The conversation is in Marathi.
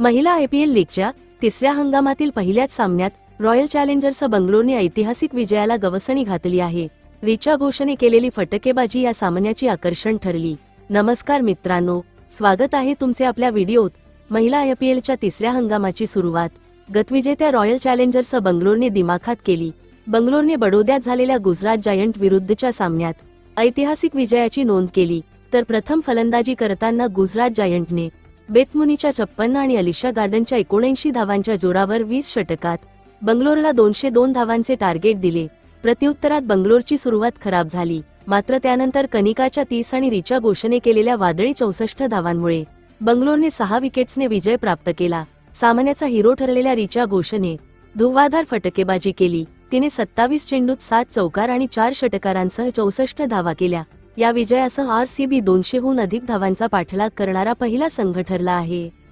महिला आयपीएल लीगच्या तिसऱ्या हंगामातील पहिल्याच सामन्यात रॉयल चॅलेंजर्स बंगलोरने ऐतिहासिक विजयाला गवसणी घातली आहे. रिचा घोषने केलेली फटकेबाजी या सामन्याची आकर्षण ठरली. नमस्कार मित्रांनो स्वागत आहे तुमचे आपल्या व्हिडिओत. महिला आयपीएलच्या तिसऱ्या हंगामाची सुरुवात. गतविजेत्या रॉयल चॅलेंजर्स बंगलोरने दिमाखात केली. बंगलोरने बडोद्यात झालेल्या गुजरात जायंट विरुद्धच्या सामन्यात ऐतिहासिक विजयाची नोंद केली. तर प्रथम फलंदाजी करताना गुजरात जायंटने बेतमुनीच्या छप्पन्न आणि अलिशा गार्डनच्या एकोणऐंशी धावांच्या जोरावर वीस षटकात बंगलोरला दोनशे दोन धावांचे टार्गेट दिले. प्रत्युत्तरात बंगलोरची सुरुवात खराब झाली. मात्र त्यानंतर कनिकाच्या तीस आणि रिचा घोषणे केलेल्या वादळी चौसष्ट धावांमुळे बंगलोरने सहा विकेट्सने विजय प्राप्त केला. सामन्याचा हिरो ठरलेल्या रिचा घोषणे धुव्वाधार फटकेबाजी केली. तिने सत्तावीस चेंडूत सात चौकार आणि चार षटकारांसह चौसष्ट धावा केल्या. या विजयासह आर सी बी दोनशेहून अधिक धावांचा पाठलाग करणारा पहिला संघ ठरला आहे.